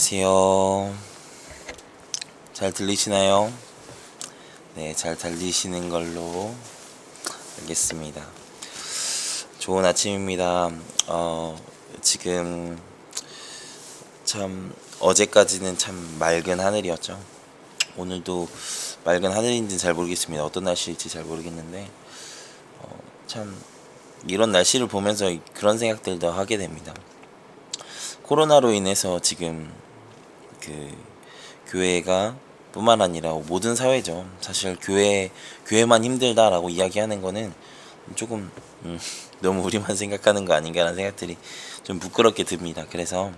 안녕하세요. 잘 들리시나요? 네, 잘 들리시는 걸로 알겠습니다. 좋은 아침입니다. 어, 지금 참 어제까지는 참 맑은 하늘이었죠. 오늘도 맑은 하늘인지 잘 모르겠습니다. 어떤 날씨일지 잘 모르겠는데 어, 참 이런 날씨를 보면서 그런 생각들도 하게 됩니다. 코로나로 인해서 지금 그 교회가 뿐만 아니라 모든 사회죠. 사실 교회 교회만 힘들다라고 이야기하는 거는 조금 음, 너무 우리만 생각하는 거 아닌가라는 생각들이 좀 부끄럽게 듭니다. 그래서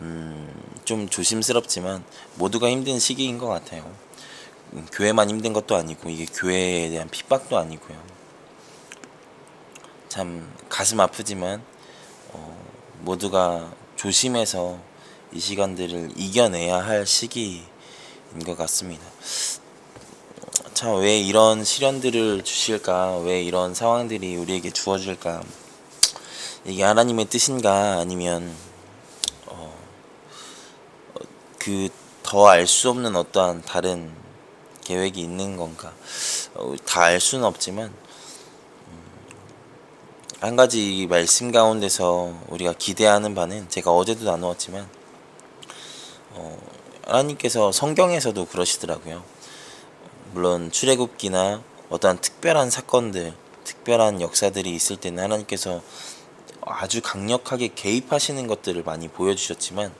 음, 좀 조심스럽지만 모두가 힘든 시기인 것 같아요. 음, 교회만 힘든 것도 아니고 이게 교회에 대한 핍박도 아니고요. 참 가슴 아프지만 어, 모두가 조심해서 이 시간들을 이겨내야 할 시기인 것 같습니다. 참 왜 이런 시련들을 주실까? 왜 이런 상황들이 우리에게 주어질까? 이게 하나님의 뜻인가? 아니면 어, 그더 알 수 없는 어떠한 다른 계획이 있는 건가? 어, 다알 수는 없지만 한 가지 말씀 가운데서 우리가 기대하는 바는 제가 어제도 나누었지만 어, 하나님께서 성경에서도 그러시더라고요. 물론 출애굽기나 어떠한 특별한 사건들, 특별한 역사들이 있을 때는 하나님께서 아주 강력하게 개입하시는 것들을 많이 보여주셨지만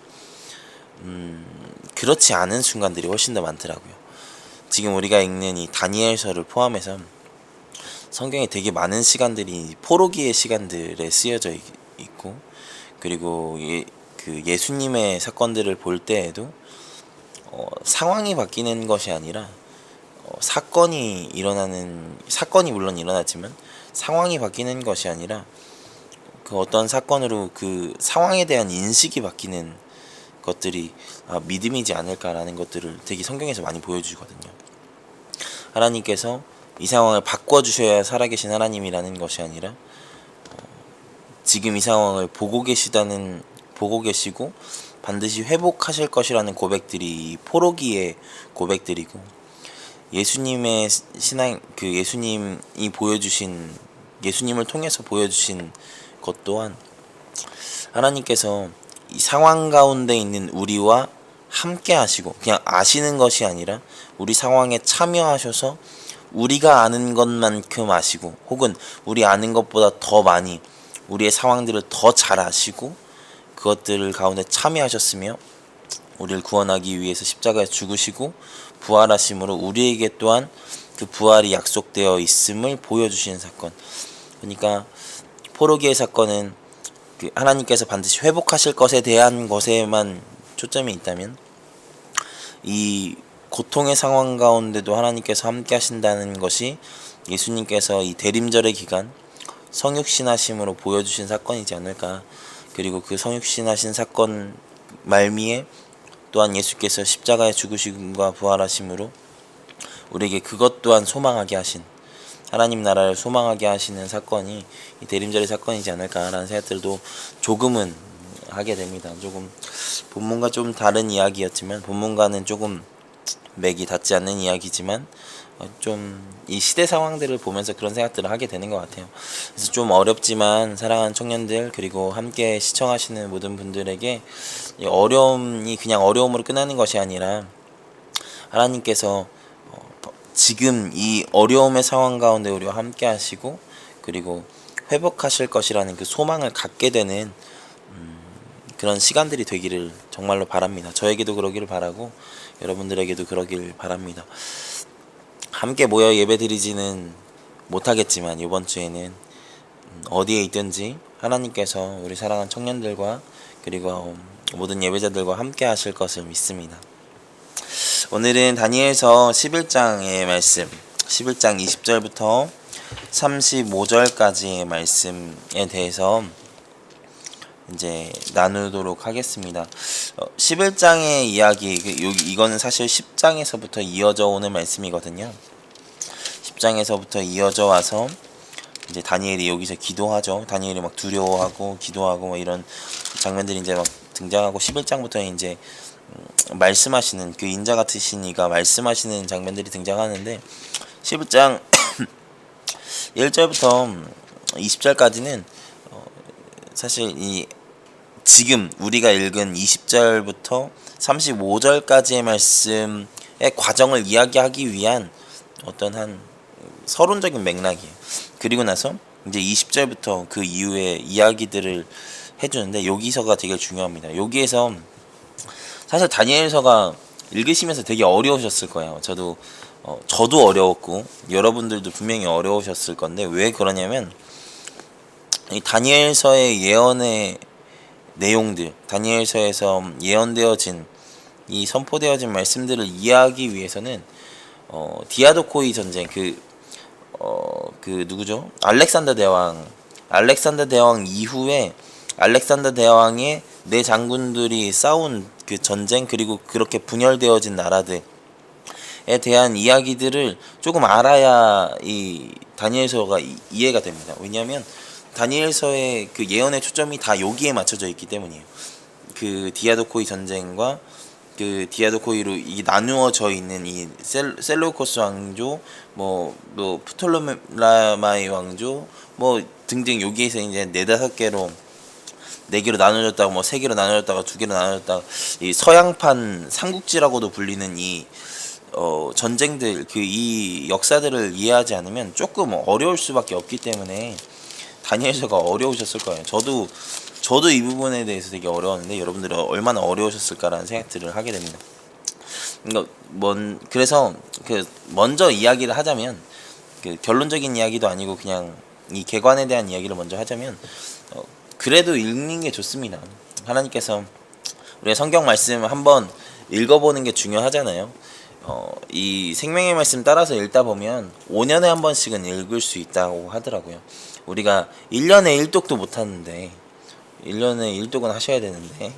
음, 그렇지 않은 순간들이 훨씬 더 많더라고요. 지금 우리가 읽는 이 다니엘서를 포함해서 성경에 되게 많은 시간들이 포로기의 시간들에 쓰여져 있- 있고 그리고 예, 그 예수님의 사건들을 볼 때에도 어, 상황이 바뀌는 것이 아니라 어, 사건이 일어나는 사건이 물론 일어났지만 상황이 바뀌는 것이 아니라 그 어떤 사건으로 그 상황에 대한 인식이 바뀌는 것들이 아, 믿음이지 않을까라는 것들을 되게 성경에서 많이 보여주거든요. 하나님께서 이 상황을 바꿔주셔야 살아계신 하나님이라는 것이 아니라 어, 지금 이 상황을 보고 계시다는 보고 계시고 반드시 회복하실 것이라는 고백들이 이 포로기의 고백들이고 예수님의 신앙 그 예수님이 보여주신 예수님을 통해서 보여주신 것 또한 하나님께서 이 상황 가운데 있는 우리와 함께 하시고 그냥 아시는 것이 아니라 우리 상황에 참여하셔서 우리가 아는 것만큼 아시고 혹은 우리 아는 것보다 더 많이 우리의 상황들을 더 잘 아시고 그것들을 가운데 참여하셨으며 우리를 구원하기 위해서 십자가에 죽으시고 부활하심으로 우리에게 또한 그 부활이 약속되어 있음을 보여주시는 사건. 그러니까 포로기의 사건은 그 하나님께서 반드시 회복하실 것에 대한 것에만 초점이 있다면 이 고통의 상황 가운데도 하나님께서 함께 하신다는 것이 예수님께서 이 대림절의 기간 성육신하심으로 보여주신 사건이지 않을까. 그리고 그 성육신하신 사건 말미에 또한 예수께서 십자가에 죽으심과 부활하심으로 우리에게 그것 또한 소망하게 하신 하나님 나라를 소망하게 하시는 사건이 이 대림절의 사건이지 않을까라는 생각들도 조금은 하게 됩니다. 조금 본문과 좀 다른 이야기였지만 본문과는 조금 맥이 닿지 않는 이야기지만 어, 좀이 시대 상황들을 보면서 그런 생각들을 하게 되는 것 같아요. 그래서 좀 어렵지만 사랑하는 청년들 그리고 함께 시청하시는 모든 분들에게 이 어려움이 그냥 어려움으로 끝나는 것이 아니라 하나님께서 어, 지금 이 어려움의 상황 가운데 우리와 함께 하시고 그리고 회복하실 것이라는 그 소망을 갖게 되는 음, 그런 시간들이 되기를 정말로 바랍니다. 저에게도 그러기를 바라고 여러분들에게도 그러길 바랍니다. 함께 모여 예배드리지는 못하겠지만 이번 주에는 음, 어디에 있든지 하나님께서 우리 사랑하는 청년들과 그리고 모든 예배자들과 함께 하실 것을 믿습니다. 오늘은 다니엘서 11장의 말씀, 11장 20절부터 35절까지의 말씀에 대해서 이제 나누도록 하겠습니다. 어, 11장의 이야기, 그 이거는 사실 10장에서부터 이어져 오는 말씀이거든요. 10장에서부터 이어져 와서 이제 다니엘이 여기서 기도하죠. 다니엘이 막 두려워하고 기도하고 뭐 이런 장면들이 이제 막 등장하고 11장부터 이제 음, 말씀하시는 그 인자 같으신 이가 말씀하시는 장면들이 등장하는데 11장 1절부터 20절까지는 어, 사실 이 지금 우리가 읽은 20절부터 35절까지의 말씀의 과정을 이야기하기 위한 어떤 한 서론적인 맥락이에요. 그리고 나서 이제 20절부터 그 이후의 이야기들을 해주는데 여기서가 되게 중요합니다. 여기에서 사실 다니엘서가 읽으시면서 되게 어려우셨을 거예요. 저도 어, 저도 어려웠고 여러분들도 분명히 어려우셨을 건데 왜 그러냐면 이 다니엘서의 예언의 내용들, 다니엘서에서 예언되어진 이 선포되어진 말씀들을 이해하기 위해서는 어, 디아도코이 전쟁 그 어, 그 누구죠? 알렉산더 대왕. 알렉산더 대왕 이후에 알렉산더 대왕의 네 장군들이 싸운 그 전쟁 그리고 그렇게 분열되어진 나라들에 대한 이야기들을 조금 알아야 이 다니엘서가 이- 이해가 됩니다. 왜냐하면 다니엘서의 그 예언의 초점이 다 여기에 맞춰져 있기 때문이에요. 그 디아도코이 전쟁과 그 디아도코이로 이 나누어져 있는 이 셀, 셀로코스 왕조, 뭐, 뭐 프톨로마이 왕조, 뭐 등등 여기에서 이제 네 다섯 개로 네 개로 나눠졌다가 뭐 세 개로 나눠졌다가 두 개로 나눠졌다가 이 서양판 삼국지라고도 불리는 이 어, 전쟁들 그 이 역사들을 이해하지 않으면 조금 어려울 수밖에 없기 때문에 다니엘서가 어려우셨을 거예요. 저도 저도 이 부분에 대해서 되게 어려웠는데 여러분들이 얼마나 어려우셨을까라는 생각들을 하게 됩니다. 그러니까 뭔 그래서 그 먼저 이야기를 하자면 그 결론적인 이야기도 아니고 그냥 이 개관에 대한 이야기를 먼저 하자면 어, 그래도 읽는 게 좋습니다. 하나님께서 우리가 성경 말씀 한번 읽어보는 게 중요하잖아요. 어, 이 생명의 말씀 따라서 읽다 보면 5년에 한 번씩은 읽을 수 있다고 하더라고요. 우리가 1년에 1독도 못 하는데 1년에 1독은 하셔야 되는데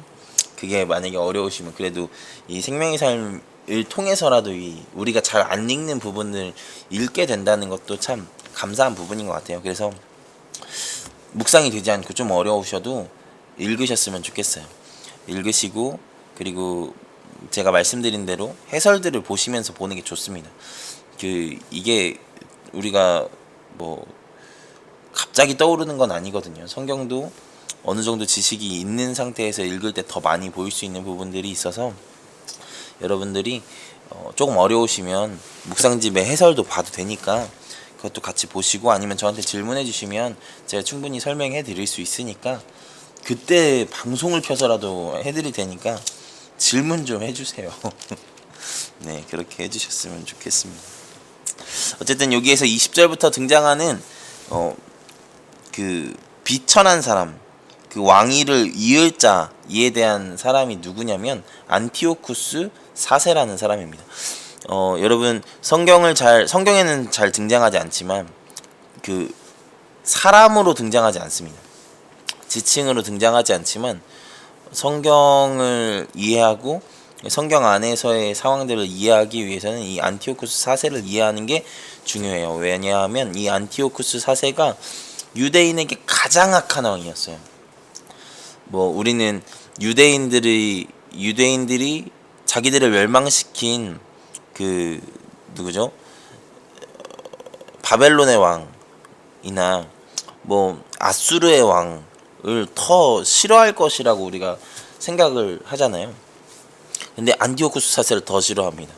그게 만약에 어려우시면 그래도 이 생명의 삶을 통해서라도 이 우리가 잘 안 읽는 부분을 읽게 된다는 것도 참 감사한 부분인 것 같아요. 그래서 묵상이 되지 않고 좀 어려우셔도 읽으셨으면 좋겠어요. 읽으시고 그리고 제가 말씀드린 대로 해설들을 보시면서 보는 게 좋습니다. 그 이게 우리가 뭐 갑자기 떠오르는 건 아니거든요. 성경도 어느 정도 지식이 있는 상태에서 읽을 때 더 많이 보일 수 있는 부분들이 있어서 여러분들이 어, 조금 어려우시면 묵상집의 해설도 봐도 되니까 그것도 같이 보시고 아니면 저한테 질문해 주시면 제가 충분히 설명해 드릴 수 있으니까 그때 방송을 켜서라도 해 드릴 테니까 질문 좀 해주세요. 네, 그렇게 해주셨으면 좋겠습니다. 어쨌든 여기에서 20절부터 등장하는 어, 그 비천한 사람, 그 왕위를 이을 자 이에 대한 사람이 누구냐면 안티오쿠스 사세라는 사람입니다. 어, 여러분 성경을 잘 성경에는 잘 등장하지 않지만 그 사람으로 등장하지 않습니다. 지칭으로 등장하지 않지만 성경을 이해하고 성경 안에서의 상황들을 이해하기 위해서는 이 안티오쿠스 사세를 이해하는 게 중요해요. 왜냐하면 이 안티오쿠스 사세가 유대인에게 가장 악한 왕이었어요. 뭐 우리는 유대인들이 유대인들이 자기들을 멸망시킨 그 누구죠? 바벨론의 왕이나 뭐 아수르의 왕을 더 싫어할 것이라고 우리가 생각을 하잖아요. 근데 안티오쿠스 사세를 더 싫어합니다.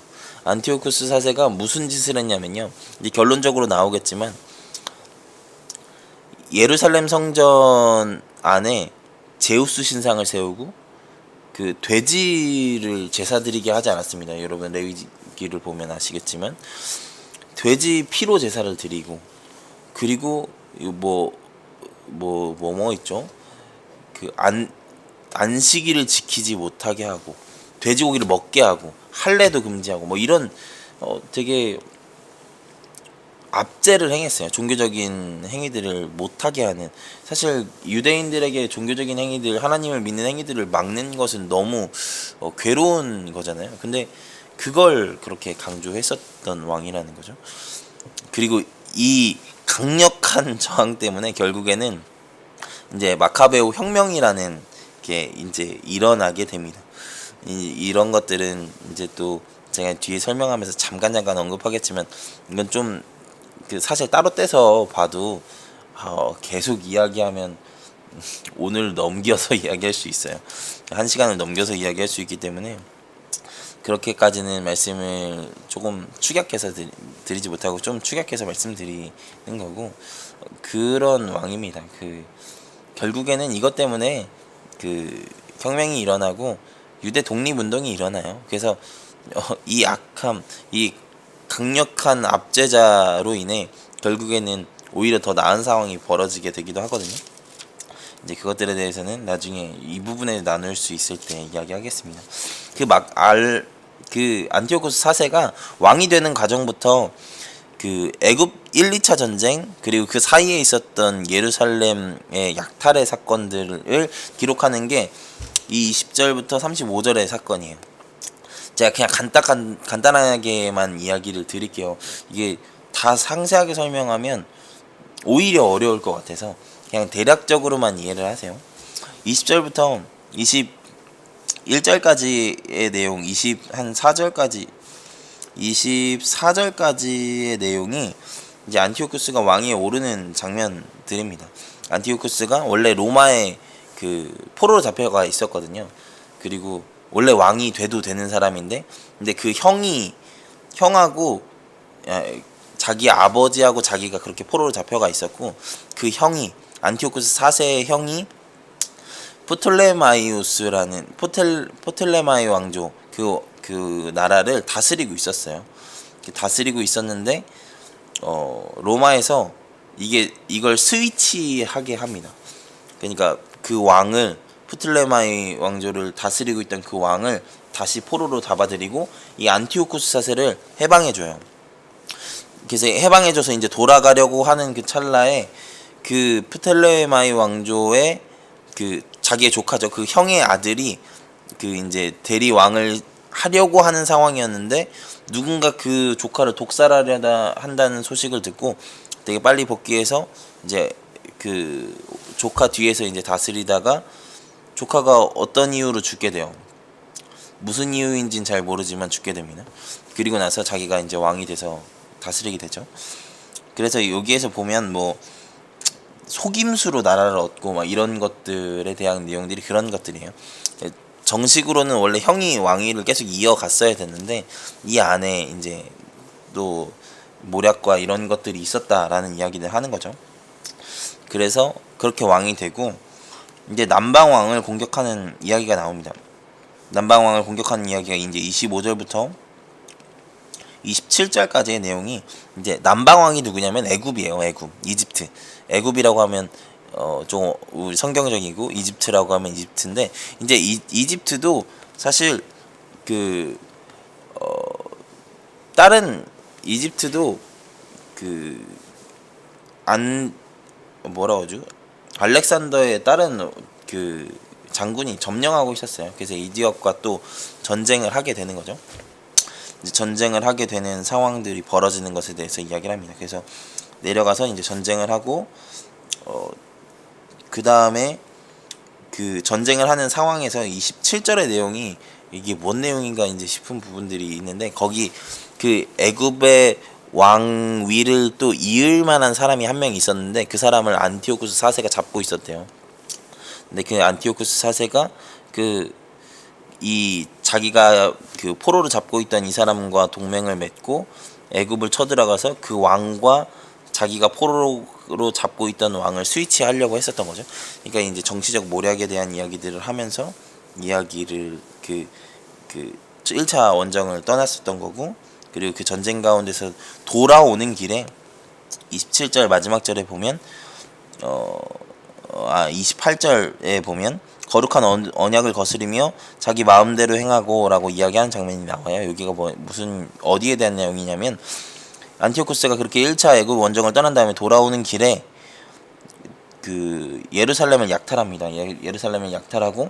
안티오쿠스 사세가 무슨 짓을 했냐면요. 이제 결론적으로 나오겠지만 예루살렘 성전 안에 제우스 신상을 세우고 그 돼지를 제사 드리게 하지 않았습니다. 여러분 레위기를 보면 아시겠지만 돼지 피로 제사를 드리고 그리고 뭐 뭐 뭐뭐 있죠? 그 안 안식일을 지키지 못하게 하고 돼지고기를 먹게 하고 할례도 금지하고 뭐 이런 어 되게 압제를 행했어요. 종교적인 행위들을 못하게 하는 사실 유대인들에게 종교적인 행위들 하나님을 믿는 행위들을 막는 것은 너무 어, 괴로운 거잖아요. 근데 그걸 그렇게 강조했었던 왕이라는 거죠. 그리고 이 강력한 저항 때문에 결국에는 이제 마카베오 혁명이라는 게 이제 일어나게 됩니다. 이, 이런 것들은 이제 또 제가 뒤에 설명하면서 잠깐 잠깐 언급하겠지만 이건 좀그 사실 따로 떼서 봐도 어, 계속 이야기하면 오늘 넘겨서 이야기할 수 있어요. 한 시간을 넘겨서 이야기할 수 있기 때문에 그렇게까지는 말씀을 조금 축약해서 드리, 드리지 못하고 좀 축약해서 말씀드리는 거고 그런 왕입니다. 그 결국에는 이것 때문에 그 혁명이 일어나고 유대 독립 운동이 일어나요. 그래서 어, 이 악함, 이 강력한 압제자로 인해 결국에는 오히려 더 나은 상황이 벌어지게 되기도 하거든요. 이제 그것들에 대해서는 나중에 이 부분에 나눌 수 있을 때 이야기하겠습니다. 그 막 알 그 안티오코스 4세가 왕이 되는 과정부터 그 애굽 1, 2차 전쟁 그리고 그 사이에 있었던 예루살렘의 약탈의 사건들을 기록하는 게 이 20절부터 35절의 사건이에요. 제가 그냥 간단 간단하게만 이야기를 드릴게요. 이게 다 상세하게 설명하면 오히려 어려울 것 같아서 그냥 대략적으로만 이해를 하세요. 20절부터 21절까지의 내용, 20 한 4절까지 24절까지의 내용이 이제 안티오쿠스가 왕위에 오르는 장면들입니다. 안티오쿠스가 원래 로마에 그 포로로 잡혀가 있었거든요. 그리고 원래 왕이 돼도 되는 사람인데 근데 그 형이 형하고 야, 자기 아버지하고 자기가 그렇게 포로로 잡혀가 있었고 그 형이 안티오쿠스 4세의 형이 포틀레마이우스라는 포텔 포틀레마이 왕조 그그 나라를 다스리고 있었어요. 다스리고 있었는데 어 로마에서 이게 이걸 스위치하게 합니다. 그러니까 그 왕을 프틀레마이 왕조를 다스리고 있던 그 왕을 다시 포로로 잡아들이고 이 안티오쿠스 4세를 해방해줘요. 그래서 해방해줘서 이제 돌아가려고 하는 그 찰나에 그 프텔레마이 왕조의 그 자기의 조카죠. 그 형의 아들이 그 이제 대리 왕을 하려고 하는 상황이었는데 누군가 그 조카를 독살하려다 한다는 소식을 듣고 되게 빨리 복귀해서 이제 그 조카 뒤에서 이제 다스리다가 조카가 어떤 이유로 죽게 돼요. 무슨 이유인지는 잘 모르지만 죽게 됩니다. 그리고 나서 자기가 이제 왕이 돼서 다스리게 되죠. 그래서 여기에서 보면 뭐 속임수로 나라를 얻고 막 이런 것들에 대한 내용들이 그런 것들이에요. 정식으로는 원래 형이 왕위를 계속 이어갔어야 됐는데 이 안에 이제 또 모략과 이런 것들이 있었다라는 이야기를 하는 거죠. 그래서 그렇게 왕이 되고 이제 남방왕을 공격하는 이야기가 나옵니다. 남방왕을 공격하는 이야기가 이제 25절부터 27절까지의 내용이 이제 남방왕이 누구냐면 애굽이에요. 애굽, 이집트. 애굽이라고 하면 어좀 성경적이고 이집트라고 하면 이집트인데 이제 이, 이집트도 사실 그 어, 다른 이집트도 그 안 뭐라 하죠? 알렉산더의 다른 그 장군이 점령하고 있었어요. 그래서 이디옵과 또 전쟁을 하게 되는 거죠. 이제 전쟁을 하게 되는 상황들이 벌어지는 것에 대해서 이야기를 합니다. 그래서 내려가서 이제 전쟁을 하고 어, 그 다음에 그 전쟁을 하는 상황에서 27절의 내용이 이게 뭔 내용인가 이제 싶은 부분들이 있는데 거기 그 애굽의 왕위를 또 이을 만한 사람이 한 명 있었는데 그 사람을 안티오쿠스 4세가 잡고 있었대요. 근데 그 안티오쿠스 4세가 그 이 자기가 그 포로를 잡고 있던 이 사람과 동맹을 맺고 애굽을 쳐들어가서 그 왕과 자기가 포로로 잡고 있던 왕을 스위치하려고 했었던 거죠. 그러니까 이제 정치적 모략에 대한 이야기들을 하면서 이야기를 그, 그 1차 원정을 떠났었던 거고 그리고 그 전쟁 가운데서 돌아오는 길에 27절 마지막 절에 보면 어, 어, 아 28절에 보면 거룩한 언- 언약을 거스리며 자기 마음대로 행하고라고 이야기하는 장면이 나와요. 여기가 뭐 무슨 어디에 대한 내용이냐면 안티오쿠스가 그렇게 1차 애굽 원정을 떠난 다음에 돌아오는 길에 그 예루살렘을 약탈합니다. 예- 예루살렘을 약탈하고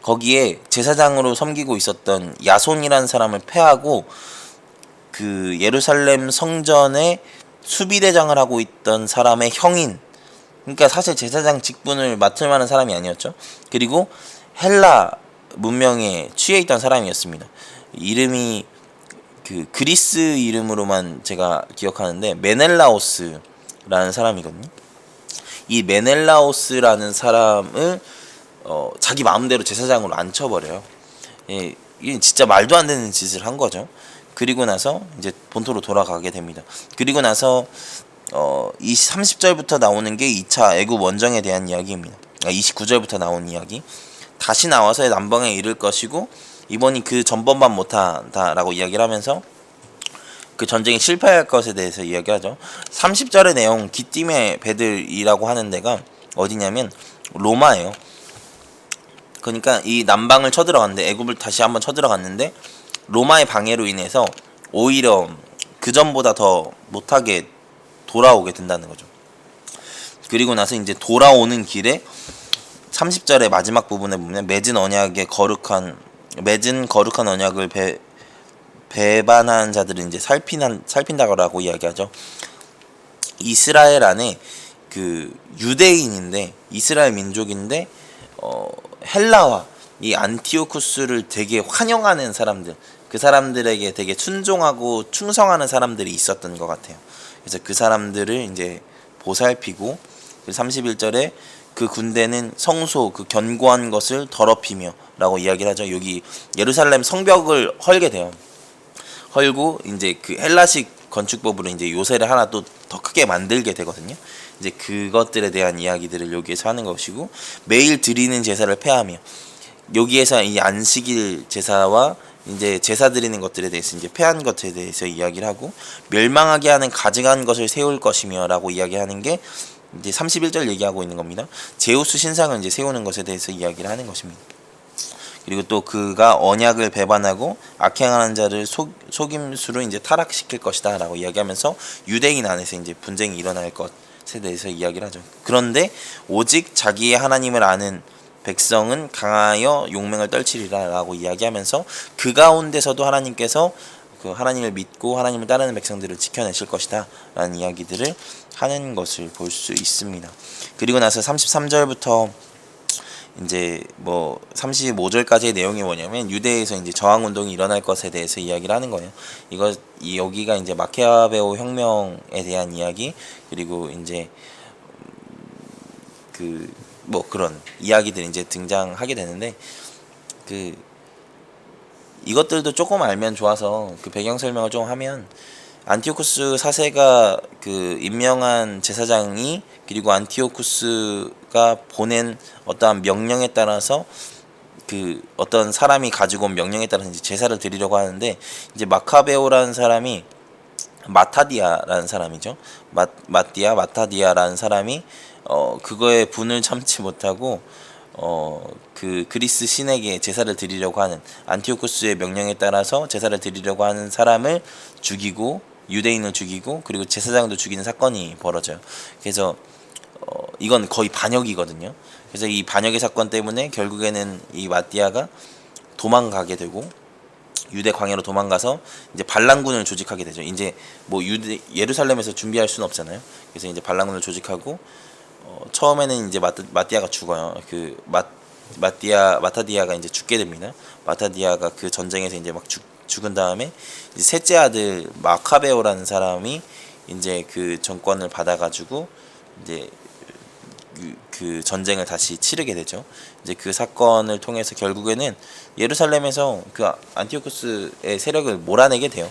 거기에 제사장으로 섬기고 있었던 야손이라는 사람을 패하고 그 예루살렘 성전에 수비대장을 하고 있던 사람의 형인 그러니까 사실 제사장 직분을 맡을 만한 사람이 아니었죠. 그리고 헬라 문명에 취해 있던 사람이었습니다. 이름이 그 그리스 이름으로만 제가 기억하는데 메넬라오스라는 사람이거든요. 이 메넬라오스라는 사람을 어, 자기 마음대로 제사장으로 앉혀버려요. 예, 이게 진짜 말도 안 되는 짓을 한 거죠. 그리고 나서 이제 본토로 돌아가게 됩니다. 그리고 나서 어, 이 30절부터 나오는 게 2차 애굽 원정에 대한 이야기입니다. 아, 29절부터 나온 이야기. 다시 나와서 남방에 이를 것이고 이번이 그 전번만 못하다라고 이야기를 하면서 그 전쟁이 실패할 것에 대해서 이야기하죠. 30절의 내용 기띔의 배들이라고 하는 데가 어디냐면 로마예요. 그러니까 이 남방을 쳐들어갔는데 애굽을 다시 한번 쳐들어갔는데 로마의 방해로 인해서 오히려 그 전보다 더 못하게 돌아오게 된다는 거죠. 그리고 나서 이제 돌아오는 길에 30절의 마지막 부분에 보면 맺은 언약의 거룩한 맺은 거룩한 언약을 배 배반한 자들은 이제 살핀한 살핀다고 이야기하죠. 이스라엘 안에 그 유대인인데 이스라엘 민족인데 어 헬라와 이 안티오쿠스를 되게 환영하는 사람들 그 사람들에게 되게 순종하고 충성하는 사람들이 있었던 것 같아요. 그래서 그 사람들을 이제 보살피고 31절에 그 군대는 성소 그 견고한 것을 더럽히며라고 이야기를 하죠. 여기 예루살렘 성벽을 헐게 돼요. 헐고 이제 그 헬라식 건축법으로 이제 요새를 하나 또 더 크게 만들게 되거든요. 이제 그것들에 대한 이야기들을 여기에서 하는 것이고 매일 드리는 제사를 폐하며 여기에서 이 안식일 제사와 이제 제사 드리는 것들에 대해서 이제 폐한 것에 대해서 이야기를 하고 멸망하게 하는 가증한 것을 세울 것이며라고 이야기하는 게 이제 31절 얘기하고 있는 겁니다. 제우스 신상을 이제 세우는 것에 대해서 이야기를 하는 것입니다. 그리고 또 그가 언약을 배반하고 악행하는 자를 속, 속임수로 이제 타락시킬 것이다라고 이야기하면서 유대인 안에서 이제 분쟁이 일어날 것에 대해서 이야기를 하죠. 그런데 오직 자기의 하나님을 아는 백성은 강하여 용맹을 떨치리라라고 이야기하면서 그 가운데서도 하나님께서 그 하나님을 믿고 하나님을 따르는 백성들을 지켜내실 것이다라는 이야기들을 하는 것을 볼 수 있습니다. 그리고 나서 33절부터 이제 뭐 35절까지의 내용이 뭐냐면 유대에서 이제 저항 운동이 일어날 것에 대해서 이야기를 하는 거예요. 이거 이 여기가 이제 마케아베오 혁명에 대한 이야기 그리고 이제 그 뭐 그런 이야기들이 이제 등장하게 되는데 그 이것들도 조금 알면 좋아서 그 배경 설명을 좀 하면 안티오쿠스 사세가 그 임명한 제사장이 그리고 안티오쿠스가 보낸 어떠한 명령에 따라서 그 어떤 사람이 가지고 온 명령에 따라서 이제 제사를 드리려고 하는데 이제 마카베오라는 사람이 마타디아라는 사람이죠. 마, 마띠아 마타디아라는 사람이 어 그거에 분을 참지 못하고 어 그 그리스 신에게 제사를 드리려고 하는 안티오쿠스의 명령에 따라서 제사를 드리려고 하는 사람을 죽이고 유대인을 죽이고 그리고 제사장도 죽이는 사건이 벌어져요. 그래서 어 이건 거의 반역이거든요. 그래서 이 반역의 사건 때문에 결국에는 이 마띠아가 도망가게 되고 유대 광야로 도망가서 이제 반란군을 조직하게 되죠. 이제 뭐 유대 예루살렘에서 준비할 수는 없잖아요. 그래서 이제 반란군을 조직하고 어, 처음에는 이제 마트, 마띠아가 죽어요. 그 마, 마띠아 마타디아가 이제 죽게 됩니다. 마타디아가 그 전쟁에서 이제 막 죽, 죽은 다음에 이제 셋째 아들 마카베오라는 사람이 이제 그 정권을 받아가지고 이제 그, 그 전쟁을 다시 치르게 되죠. 이제 그 사건을 통해서 결국에는 예루살렘에서 그 안티오쿠스의 세력을 몰아내게 돼요.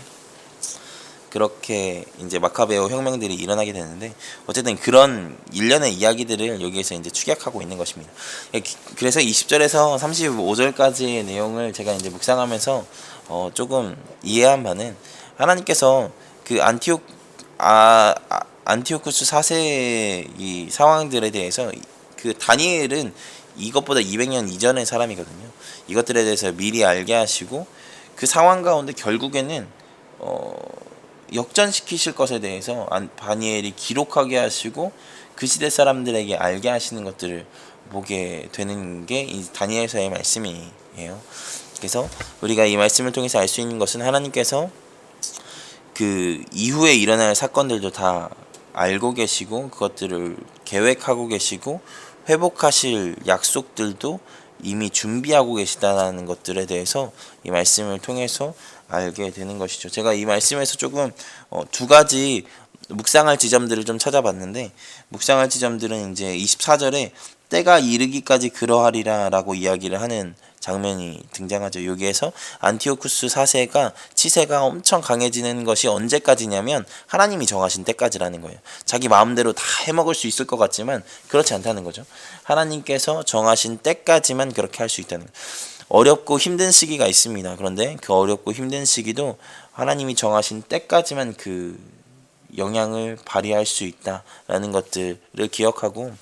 그렇게 이제 마카베오 혁명들이 일어나게 되는데 어쨌든 그런 일련의 이야기들을 여기에서 이제 축약하고 있는 것입니다. 예, 그래서 20절에서 35절까지의 내용을 제가 이제 묵상하면서 어 조금 이해한 바는 하나님께서 그 안티오 아, 아 안티오쿠스 4세의 이 상황들에 대해서 그 다니엘은 이것보다 200년 이전의 사람이거든요. 이것들에 대해서 미리 알게 하시고 그 상황 가운데 결국에는 어 역전시키실 것에 대해서 바니엘이 기록하게 하시고 그 시대 사람들에게 알게 하시는 것들을 보게 되는 게 이 다니엘서의 말씀이에요. 그래서 우리가 이 말씀을 통해서 알 수 있는 것은 하나님께서 그 이후에 일어날 사건들도 다 알고 계시고 그것들을 계획하고 계시고 회복하실 약속들도 이미 준비하고 계시다는 것들에 대해서 이 말씀을 통해서 알게 되는 것이죠. 제가 이 말씀에서 조금 어, 두 가지 묵상할 지점들을 좀 찾아봤는데 묵상할 지점들은 이제 24절에 때가 이르기까지 그러하리라라고 이야기를 하는 장면이 등장하죠. 여기에서 안티오쿠스 4세가 치세가 엄청 강해지는 것이 언제까지냐면 하나님이 정하신 때까지라는 거예요. 자기 마음대로 다 해먹을 수 있을 것 같지만 그렇지 않다는 거죠. 하나님께서 정하신 때까지만 그렇게 할 수 있다는 거예요. 어렵고 힘든 시기가 있습니다. 그런데 그 어렵고 힘든 시기도 하나님이 정하신 때까지만 그 영향을 발휘할 수 있다라는 것들을 기억하고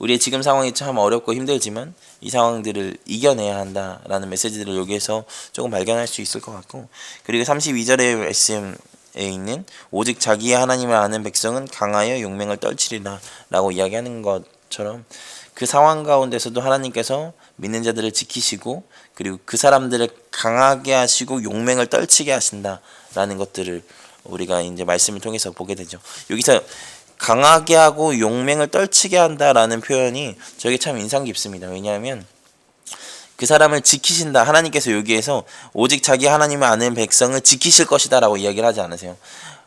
우리의 지금 상황이 참 어렵고 힘들지만 이 상황들을 이겨내야 한다라는 메시지들을 여기에서 조금 발견할 수 있을 것 같고 그리고 32절의 말씀 에 있는 오직 자기의 하나님을 아는 백성은 강하여 용맹을 떨치리라 라고 이야기하는 것처럼 그 상황 가운데서도 하나님께서 믿는 자들을 지키시고 그리고 그 사람들을 강하게 하시고 용맹을 떨치게 하신다라는 것들을 우리가 이제 말씀을 통해서 보게 되죠. 여기서 강하게 하고 용맹을 떨치게 한다라는 표현이 저에게 참 인상 깊습니다. 왜냐하면 그 사람을 지키신다. 하나님께서 여기에서 오직 자기 하나님을 아는 백성을 지키실 것이다라고 이야기를 하지 않으세요.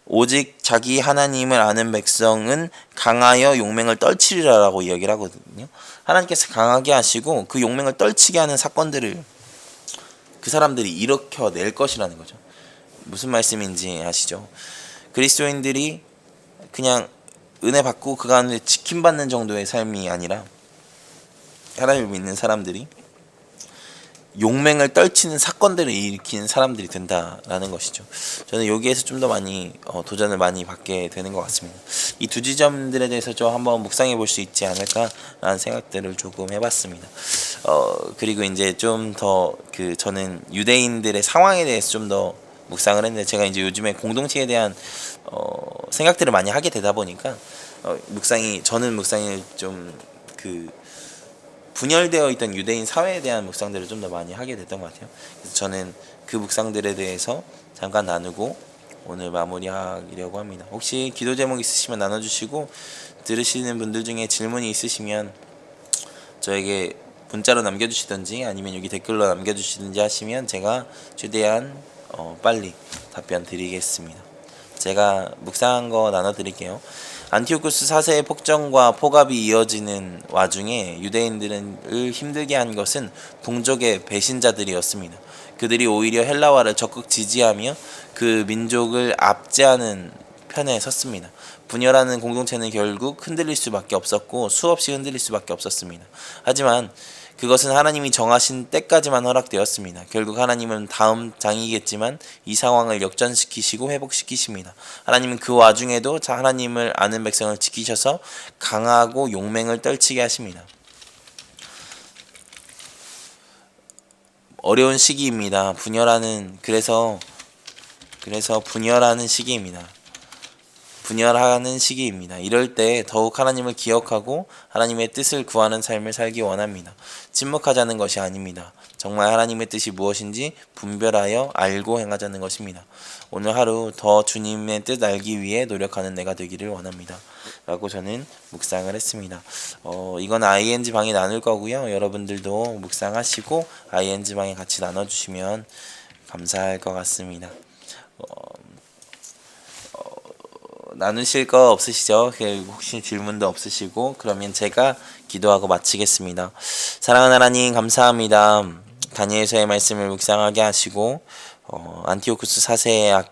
오직 자기 하나님을 아는 백성은 강하여 용맹을 떨치리라라고 이야기를 하거든요. 하나님께서 강하게 하시고 그 용맹을 떨치게 하는 사건들을 그 사람들이 일으켜 낼 것이라는 거죠. 무슨 말씀인지 아시죠? 그리스도인들이 그냥 은혜 받고 그 가운데 지킴받는 정도의 삶이 아니라 하나님을 믿는 사람들이 용맹을 떨치는 사건들을 일으키는 사람들이 된다라는 것이죠. 저는 여기에서 좀 더 많이 어, 도전을 많이 받게 되는 것 같습니다. 이 두 지점들에 대해서 좀 한번 묵상해 볼 수 있지 않을까라는 생각들을 조금 해봤습니다. 어 그리고 이제 좀 더 그 저는 유대인들의 상황에 대해서 좀더 묵상을 했는데 제가 이제 요즘에 공동체에 대한 어 생각들을 많이 하게 되다 보니까 어 묵상이 저는 묵상이 좀그 분열되어 있던 유대인 사회에 대한 묵상들을 좀 더 많이 하게 됐던 것 같아요. 그래서 저는 그 묵상들에 대해서 잠깐 나누고 오늘 마무리하려고 합니다. 혹시 기도 제목 있으시면 나눠주시고 들으시는 분들 중에 질문이 있으시면 저에게 문자로 남겨주시든지 아니면 여기 댓글로 남겨주시든지 하시면 제가 최대한 어, 빨리 답변 드리겠습니다. 제가 묵상한 거 나눠드릴게요. 안티오쿠스 4세의 폭정과 포갑이 이어지는 와중에 유대인들을 힘들게 한 것은 동족의 배신자들이었습니다. 그들이 오히려 헬라화를 적극 지지하며 그 민족을 압제하는 편에 섰습니다. 분열하는 공동체는 결국 흔들릴 수밖에 없었고 수없이 흔들릴 수밖에 없었습니다. 하지만 그것은 하나님이 정하신 때까지만 허락되었습니다. 결국 하나님은 다음 장이겠지만 이 상황을 역전시키시고 회복시키십니다. 하나님은 그 와중에도 하나님을 아는 백성을 지키셔서 강하고 용맹을 떨치게 하십니다. 어려운 시기입니다. 분열하는 그래서 그래서 분열하는 시기입니다. 분열하는 시기입니다. 이럴 때 더욱 하나님을 기억하고 하나님의 뜻을 구하는 삶을 살기 원합니다. 침묵하자는 것이 아닙니다. 정말 하나님의 뜻이 무엇인지 분별하여 알고 행하자는 것입니다. 오늘 하루 더 주님의 뜻 알기 위해 노력하는 내가 되기를 원합니다. 라고 저는 묵상을 했습니다. 어, 이건 ING 방에 나눌 거고요. 여러분들도 묵상하시고 ING 방에 같이 나눠주시면 감사할 것 같습니다. 어, 나누실 거 없으시죠? 그 혹시 질문도 없으시고 그러면 제가 기도하고 마치겠습니다. 사랑하는 하나님 감사합니다. 다니엘서의 말씀을 묵상하게 하시고 어, 안티오쿠스 사세의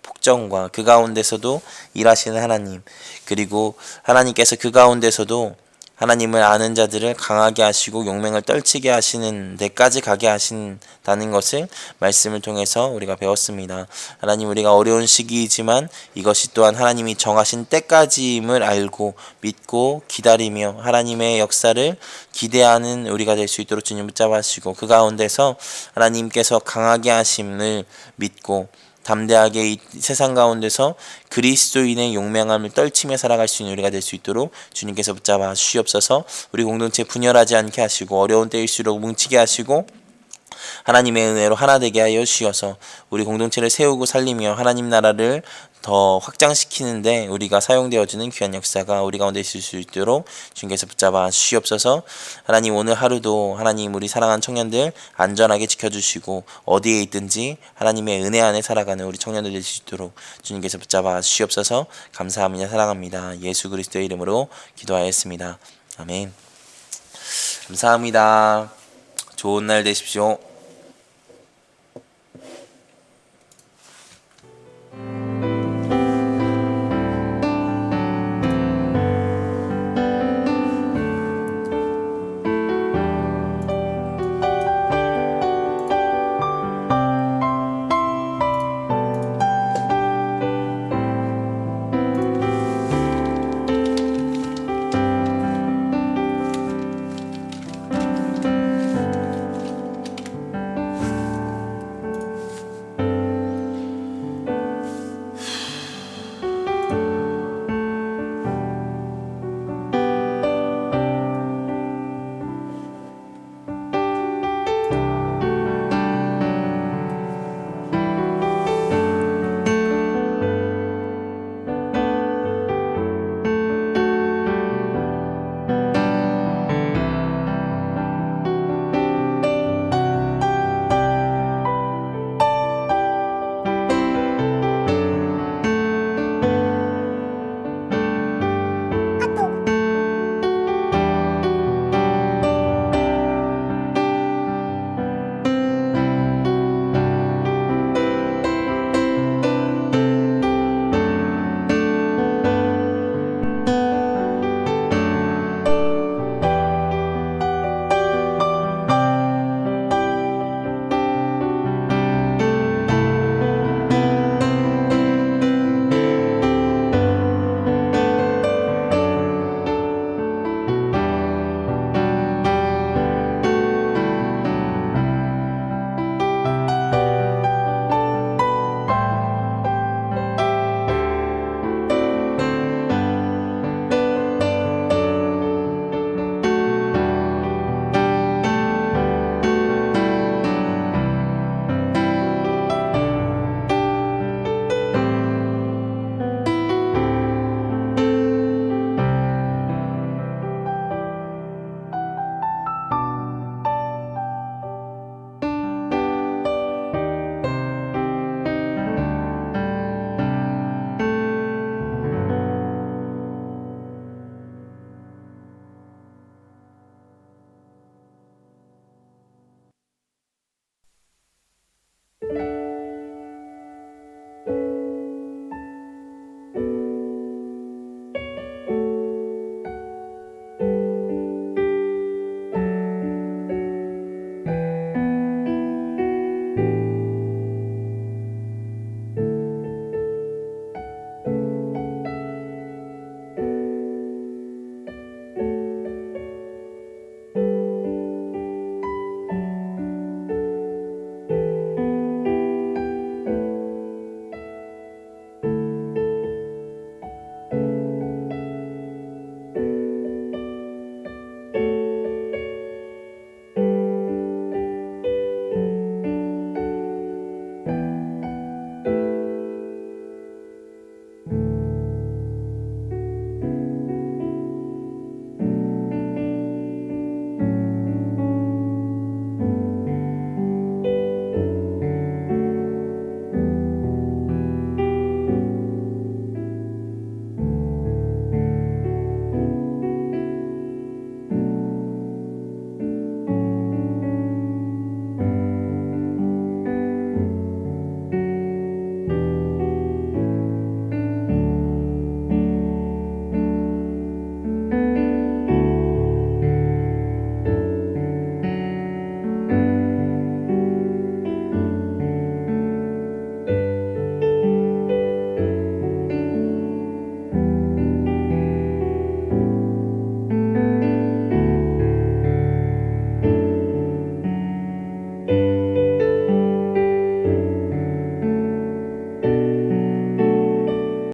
폭정과 그 가운데서도 일하시는 하나님 그리고 하나님께서 그 가운데서도 하나님을 아는 자들을 강하게 하시고 용맹을 떨치게 하시는 데까지 가게 하신다는 것을 말씀을 통해서 우리가 배웠습니다. 하나님 우리가 어려운 시기이지만 이것이 또한 하나님이 정하신 때까지임을 알고 믿고 기다리며 하나님의 역사를 기대하는 우리가 될 수 있도록 주님 붙잡아 주시고 그 가운데서 하나님께서 강하게 하심을 믿고 담대하게 이 세상 가운데서 그리스도인의 용맹함을 떨치며 살아갈 수 있는 우리가 될 수 있도록 주님께서 붙잡아 주시옵소서. 우리 공동체 분열하지 않게 하시고 어려운 때일수록 뭉치게 하시고 하나님의 은혜로 하나 되게 하여 주시어서 우리 공동체를 세우고 살리며 하나님 나라를 더 확장시키는데 우리가 사용되어지는 귀한 역사가 우리 가운데 있을 수 있도록 주님께서 붙잡아 주시옵소서. 하나님 오늘 하루도 하나님 우리 사랑하는 청년들 안전하게 지켜주시고 어디에 있든지 하나님의 은혜 안에 살아가는 우리 청년들 될 수 있도록 주님께서 붙잡아 주시옵소서. 감사합니다. 사랑합니다. 예수 그리스도의 이름으로 기도하였습니다. 아멘. 감사합니다 좋은 날 되십시오.